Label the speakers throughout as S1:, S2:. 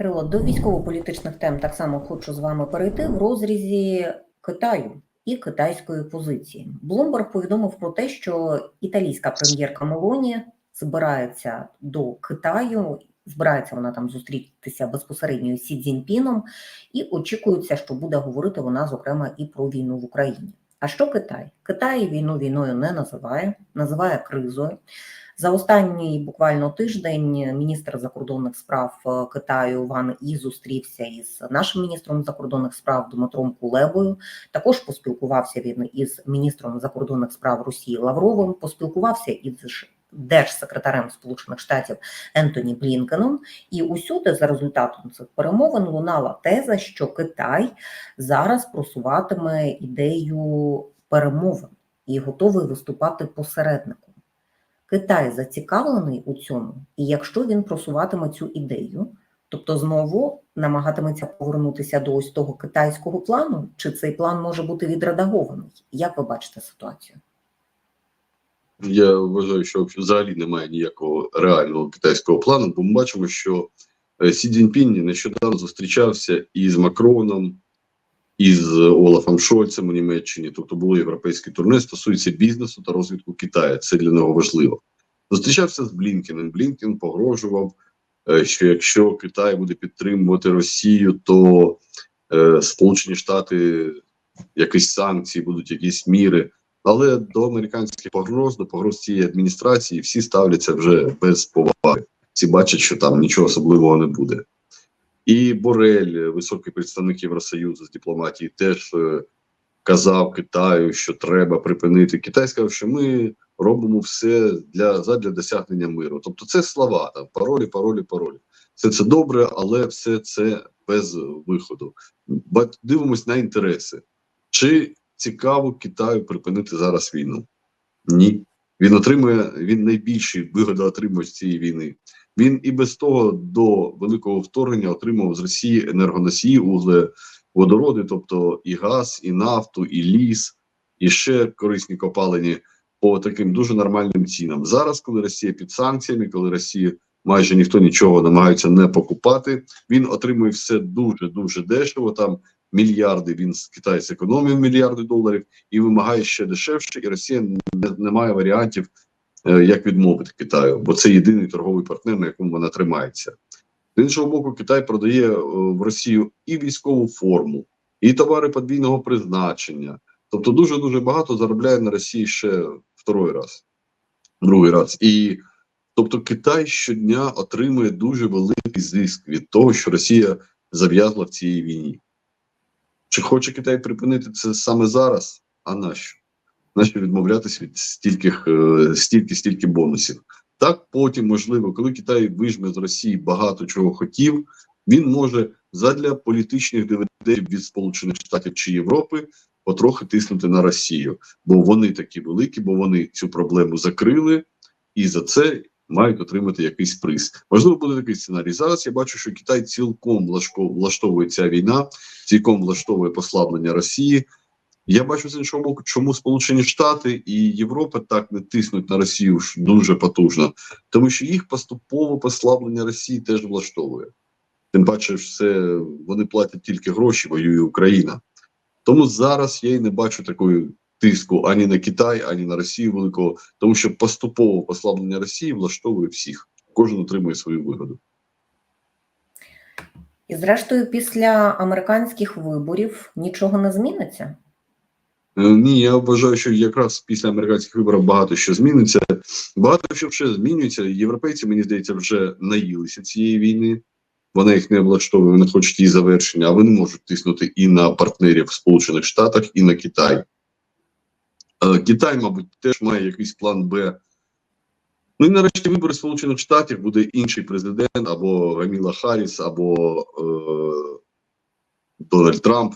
S1: Кирило, до військово-політичних тем так само хочу з вами перейти в розрізі Китаю і китайської позиції. Блумберг повідомив про те, що італійська прем'єрка Мелоні збирається до Китаю. Збирається вона там зустрітися безпосередньо з Цзіньпіном, і очікується, що буде говорити вона, зокрема, і про війну в Україні. А що Китай? Китай війну війною не називає, називає кризою. За останній буквально тиждень міністр закордонних справ е, Китаю Ван І зустрівся із нашим міністром закордонних справ Дмитром Кулебою. Також поспілкувався він із міністром закордонних справ Росії Лавровим. Поспілкувався із держсекретарем Сполучених Штатів Ентоні Блінкеном. І усюди за результатом цих перемовин лунала теза, що Китай зараз просуватиме ідею перемовин і готовий виступати посередником. Китай зацікавлений у цьому, і якщо він просуватиме цю ідею, тобто знову намагатиметься повернутися до ось того китайського плану, чи цей план може бути відредагований? Як ви бачите ситуацію?
S2: Я вважаю, що взагалі немає ніякого реального китайського плану, бо ми бачимо, що е, Сі Цзіньпінь нещодавно зустрічався із Макроном, із Олафом Шольцем у Німеччині, тобто було європейське турне, стосується бізнесу та розвитку Китаю. Це для нього важливо. Зустрічався з Блінкеном. Блінкен погрожував, е, що якщо Китай буде підтримувати Росію, то е, Сполучені Штати якісь санкції, будуть якісь міри. Але до американських погроз, до погроз цієї адміністрації всі ставляться вже без поваги. Всі бачать, що там нічого особливого не буде. І Борель, високий представник Євросоюзу з дипломатії, теж е, казав Китаю, що треба припинити. Китай сказав, що ми робимо все для задля досягнення миру. Тобто, це слова там паролі, паролі, паролі. Все це добре, але все це без виходу. Дивимось на інтереси. Чи цікаво Китаю припинити зараз війну? Ні. Він отримує він найбільший вигодоотримувач цієї війни. Він і без того до великого вторгнення отримав з Росії енергоносії, углеводороди, тобто і газ, і нафту, і ліс, і ще корисні копалені по таким дуже нормальним цінам. Зараз, коли Росія під санкціями, коли Росія майже ніхто нічого намагається не покупати, він отримує все дуже дуже дешево. Там мільярди. Він з Китаю зекономив мільярди доларів і вимагає ще дешевше, і Росія не, не має варіантів, е, як відмовити Китаю, бо це єдиний торговий партнер, на якому вона тримається. З іншого боку, Китай продає е, в Росію і військову форму, і товари подвійного призначення. Тобто, дуже дуже багато заробляє на Росії ще второй раз, другий раз. І тобто, Китай щодня отримує дуже великий зиск від того, що Росія зав'язла в цій війні. Чи хоче Китай припинити це саме зараз? А нащо? Нащо відмовлятися від стільки стільки стільки бонусів? Так потім, можливо, коли Китай вижме з Росії багато чого хотів, він може задля політичних дивідендів від Сполучених Штатів чи Європи потрохи тиснути на Росію, бо вони такі великі, бо вони цю проблему закрили, і за це мають отримати якийсь приз. Можливо, буде такий сценарій. Зараз я бачу, що Китай цілком влаштовує ця війна, цілком влаштовує послаблення Росії. Я бачу з іншого боку, чому Сполучені Штати і Європа так не тиснуть на Росію дуже потужно, тому що їх поступове послаблення Росії теж влаштовує. Тим паче, все вони платять тільки гроші, воює Україна. Тому зараз я і не бачу такої тиску ані на Китай, ані на Росію великого, тому що поступове послаблення Росії влаштовує всіх. Кожен отримує свою вигоду.
S1: І, зрештою, після американських виборів нічого не зміниться.
S2: Ні, я вважаю, що якраз після американських виборів багато що зміниться. Багато що ще змінюється. Європейці, мені здається, вже наїлися цієї війни. Вона їх не влаштовує, вони хочуть її завершення, а вони можуть тиснути і на партнерів в Сполучених Штатах, і на Китай. Китай, мабуть, теж має якийсь план Б. Ну і нарешті вибори Сполучених Штатів буде інший президент або Гаміла Харріс, або е, Дональд Трамп.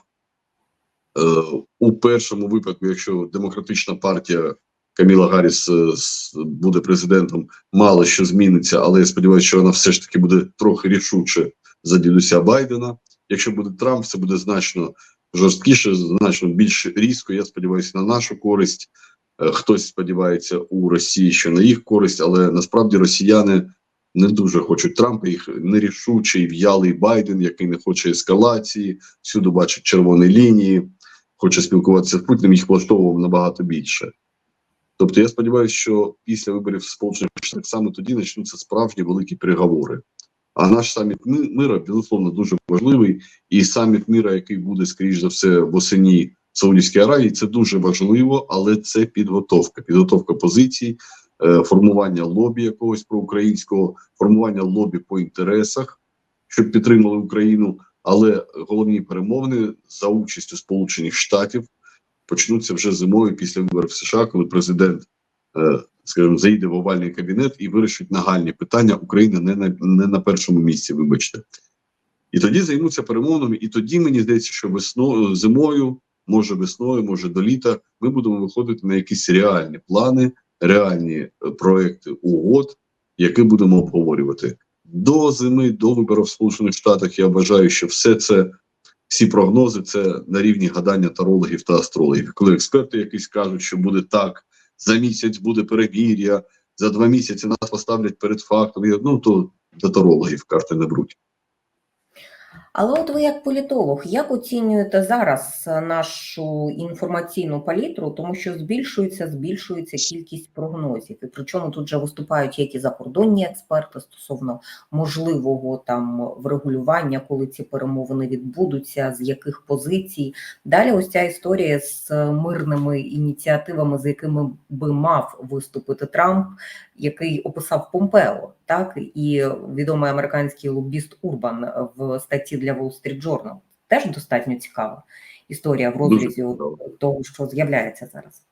S2: Е, у першому випадку, якщо демократична партія Каміла Гарріс е, буде президентом, мало що зміниться, але я сподіваюся, що вона все ж таки буде трохи рішуче за дідуся Байдена. Якщо буде Трамп, це буде значно жорсткіше, значно більш різко. Я сподіваюся на нашу користь. Хтось сподівається у Росії, що на їх користь, але насправді росіяни не дуже хочуть Трампа, їх нерішучий в'ялий Байден, який не хоче ескалації, всюди бачить червоні лінії, хоче спілкуватися з Путіним, їх влаштовував набагато більше. Тобто я сподіваюся, що після виборів Сполучених Штатах саме тоді почнуться справжні великі переговори. А наш саміт мира, безусловно, дуже важливий. І саміт мира, який буде, скоріш за все, в Саудівській Аравії, це дуже важливо, але це підготовка, підготовка позицій, е, формування лобі якогось проукраїнського, формування лобі по інтересах, щоб підтримали Україну. Але головні перемовини за участю Сполучених Штатів почнуться вже зимою після виборів США, коли президент, е, скажімо, заїде в овальний кабінет і вирішить нагальні питання. Україна не на не на першому місці. Вибачте, і тоді займуться перемовинами. І тоді мені здається, що весною зимою, може весною, може до літа, ми будемо виходити на якісь реальні плани, реальні е, проекти угод, які будемо обговорювати до зими, до виборів в Сполучених Штатах. Я вважаю, що все це всі прогнози це на рівні гадання тарологів та астрологів. Коли експерти якісь кажуть, що буде так, за місяць буде перевір'я, за два місяці нас поставлять перед фактом. Ну то датарологів карти не бруть.
S1: Але от ви як політолог, як оцінюєте зараз е, нашу інформаційну палітру, тому що збільшується, збільшується кількість прогнозів, і причому тут же виступають як і закордонні експерти стосовно можливого там врегулювання, коли ці перемовини відбудуться, з яких позицій. Далі ось ця історія з мирними ініціативами, з якими би мав виступити Трамп, який описав Помпео, так і відомий американський лобіст Урбан в статті для Wall Street Journal. Теж достатньо цікава історія в розрізі того, що з'являється зараз.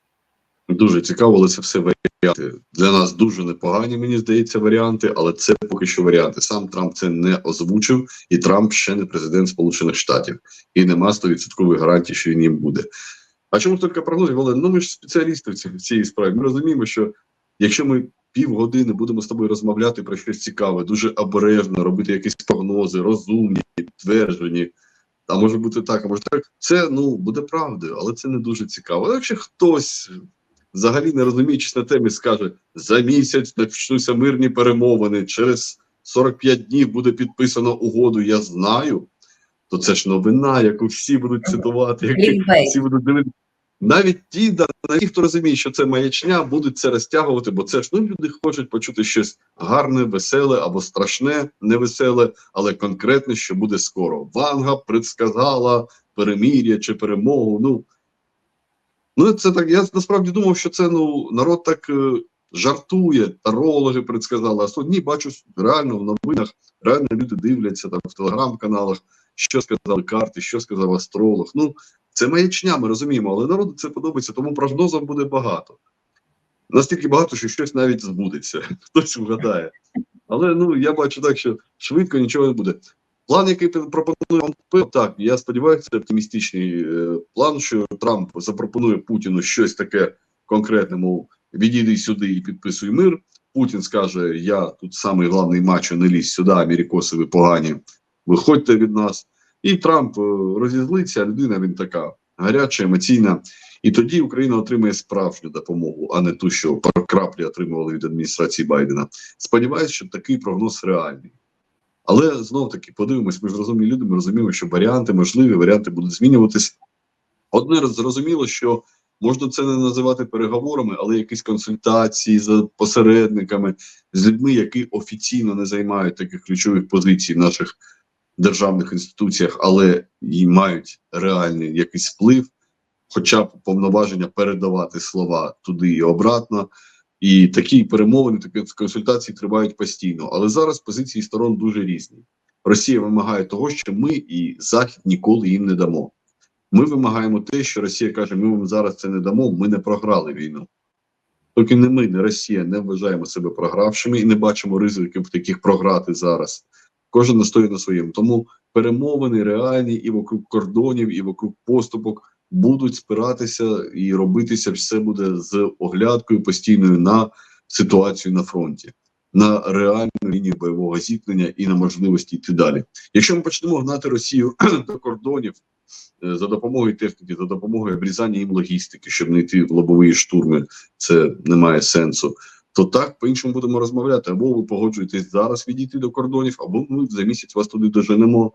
S2: Дуже цікаво, але це все варіанти. Для нас дуже непогані, мені здається, варіанти, але це поки що варіанти. Сам Трамп це не озвучив, і Трамп ще не президент Сполучених Штатів. І нема 100% гарантій, що він їм буде. А чому тільки прогнози? Але ну ми ж спеціалісти в цій, в цій справі. Ми розуміємо, що якщо ми півгодини будемо з тобою розмовляти про щось цікаве, дуже обережно робити якісь прогнози, розумні, підтверджені. А може бути так, а може так. Це ну буде правдою, але це не дуже цікаво. Якщо хтось взагалі не розуміючись на темі, скаже за місяць почнуться мирні перемовини, через 45 днів буде підписано угоду. Я знаю, то це ж новина, яку всі будуть цитувати, які всі будуть дивитися. Навіть ті, навіть хто розуміє, що це маячня, будуть це розтягувати, бо це ж ну люди хочуть почути щось гарне, веселе або страшне, невеселе, але конкретне, що буде скоро. Ванга предсказала перемір'я чи перемогу. Ну ну це так. Я насправді думав, що це ну народ так е, жартує, тарологи предсказали. А сьогодні бачу реально в новинах, реально люди дивляться там в телеграм-каналах, що сказали карти, що сказав астролог. Ну це маячня, ми розуміємо, але народу це подобається, тому прогнозів буде багато. Настільки багато, що щось навіть збудеться, хтось вгадає. Але ну я бачу так, що швидко нічого не буде. План, який пропонує Помпео, так, я сподіваюся, це оптимістичний е, план, що Трамп запропонує Путіну щось таке конкретне, мов відійди сюди і підписуй мир. Путін скаже: Я тут самий головний мачо, не лізь сюди, Америкоси, ви погані, виходьте від нас. І Трамп е, розізлиться, людина він така гаряча, емоційна. І тоді Україна отримає справжню допомогу, а не ту, що краплі отримували від адміністрації Байдена. Сподіваюсь, що такий прогноз реальний. Але знов таки подивимось, ми ж розумні люди, ми розуміємо, що варіанти можливі, варіанти будуть змінюватись. Одне зрозуміло, що можна це не називати переговорами, але якісь консультації з посередниками, з людьми, які офіційно не займають таких ключових позицій в наших державних інституціях, але і мають реальний якийсь вплив, хоча б повноваження передавати слова туди і обратно. І такі перемовини, такі консультації тривають постійно. Але зараз позиції сторон дуже різні. Росія вимагає того, що ми і Захід ніколи їм не дамо. Ми вимагаємо те, що Росія каже: ми вам зараз це не дамо, ми не програли війну. Тільки не ми, не Росія не вважаємо себе програвшими і не бачимо ризиків таких програти зараз. Кожен настоює на своєму. Тому перемовини реальні і вокруг кордонів, і вокруг поступок будуть спиратися і робитися все буде з оглядкою постійною на ситуацію на фронті, на реальну лінію бойового зіткнення і на можливості йти далі. Якщо ми почнемо гнати Росію до кордонів е, за допомогою техніки, за допомогою обрізання їм логістики, щоб не йти в лобові штурми, це не має сенсу. То так по-іншому будемо розмовляти. Або ви погоджуєтесь зараз відійти до кордонів, або ми за місяць вас туди доженемо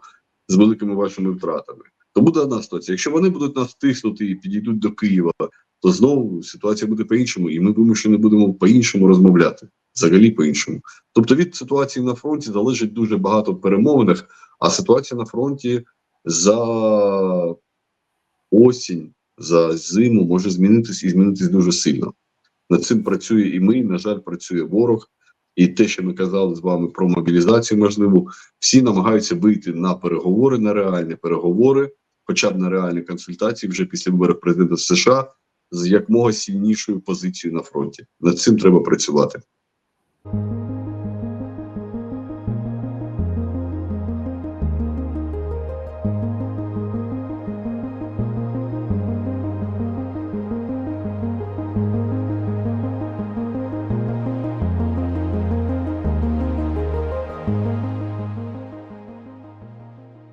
S2: з великими вашими втратами. То буде одна ситуація. Якщо вони будуть нас тиснути і підійдуть до Києва, то знову ситуація буде по-іншому, і ми вимушені будемо по-іншому розмовляти. Взагалі по-іншому. Тобто від ситуації на фронті залежить дуже багато перемовинах, а ситуація на фронті за осінь, за зиму може змінитись і змінитись дуже сильно. Над цим працює і ми, на жаль, працює ворог. І те, що ми казали з вами про мобілізацію, можливо, всі намагаються вийти на переговори, на реальні переговори, хоча б на реальні консультації вже після виборів президента США з якмога сильнішою позицією на фронті. Над цим треба працювати.